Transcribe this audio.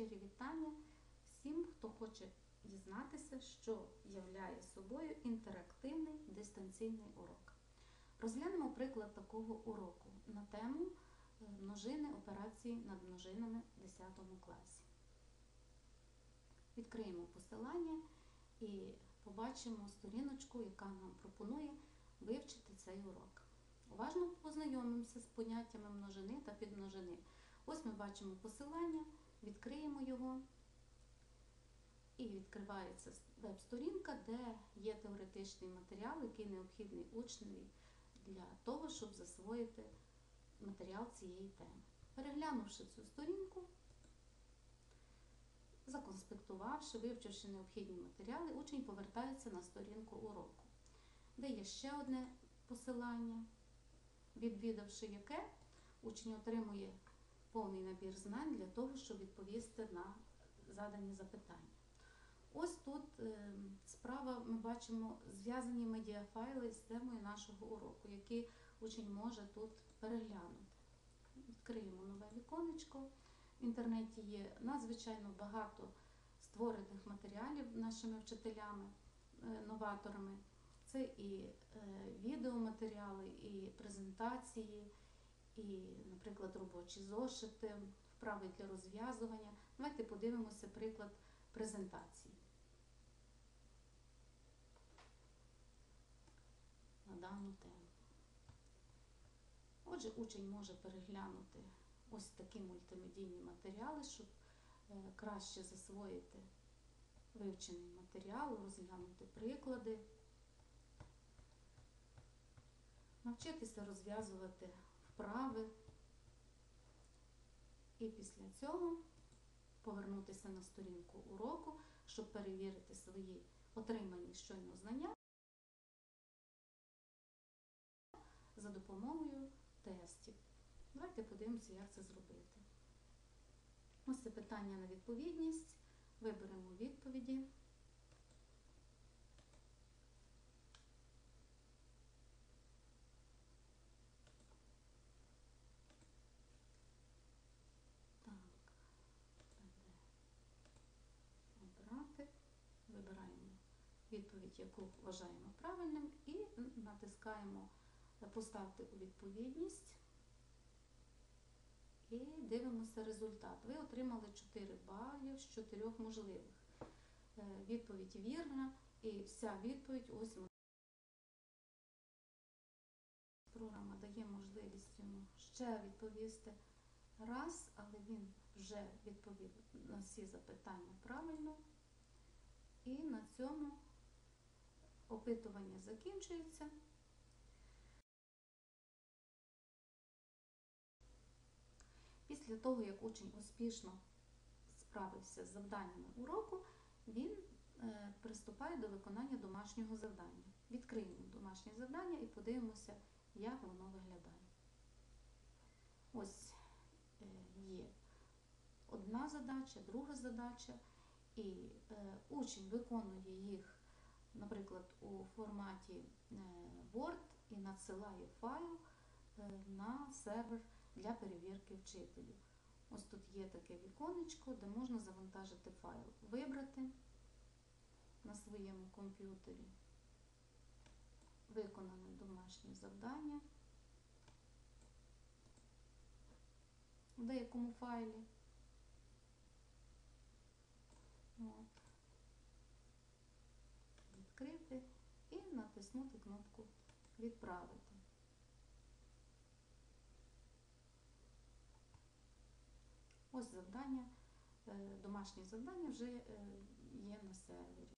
щирі вітання всім, хто хоче дізнатися, що являє собою інтерактивний дистанційний урок. Розглянемо приклад такого уроку на тему е, множини операції над множинами в 10 класі. Відкриємо посилання і побачимо сторіночку, яка нам пропонує вивчити цей урок. Уважно познайомимося з поняттями множини та підмножини. Ось ми бачимо посилання, відкриємо його. І відкривається веб-сторінка, де є теоретичний матеріал, який необхідний учневі для того, щоб засвоїти матеріал цієї теми. Переглянувши цю сторінку, законспектувавши, вивчивши необхідні матеріали, учень повертається на сторінку уроку, де є ще одне посилання, відвідавши яке учень отримує повний набір знань для того, щоб відповісти на задані запитання. Ось тут е, справа ми бачимо зв'язані медіафайли з темою нашого уроку, які учень може тут переглянути. Відкриємо нове віконечко. В інтернеті є надзвичайно багато створених матеріалів нашими вчителями, е, новаторами. Це і е, відеоматеріали, і презентації, і, наприклад, робочі зошити, вправи для розв'язування. Давайте подивимося приклад презентації. На дану тему. Отже, учень може переглянути ось такі мультимедійні матеріали, щоб е, краще засвоїти вивчений матеріал, розглянути приклади, навчитися розв'язувати вправи. І після цього повернутися на сторінку уроку, щоб перевірити свої отримані щойно знання за допомогою тестів. Давайте подивимося, як це зробити. Ось це питання на відповідність. Виберемо відповіді. Відповідь, яку вважаємо правильним, і натискаємо Поставити у відповідність і дивимося результат. Ви отримали 4 бали з 4 можливих. Відповідь вірна, і вся відповідь ось програма дає можливість йому ще відповісти раз, але він вже відповів на всі запитання правильно. І на цьому опитування закінчується. Після того, як учень успішно справився з завданнями уроку, він е, приступає до виконання домашнього завдання. Відкриємо домашнє завдання і подивимося, як воно виглядає. Ось е, є одна задача, друга задача, і е, учень виконує їх, наприклад, у форматі Word і надсилає файл на сервер для перевірки вчителів. Ось тут є таке віконечко, де можна завантажити файл, вибрати на своєму комп'ютері виконане домашнє завдання в деякому файлі. Відкрити і натиснути кнопку Відправити. Ось завдання, домашнє завдання вже є на сервері.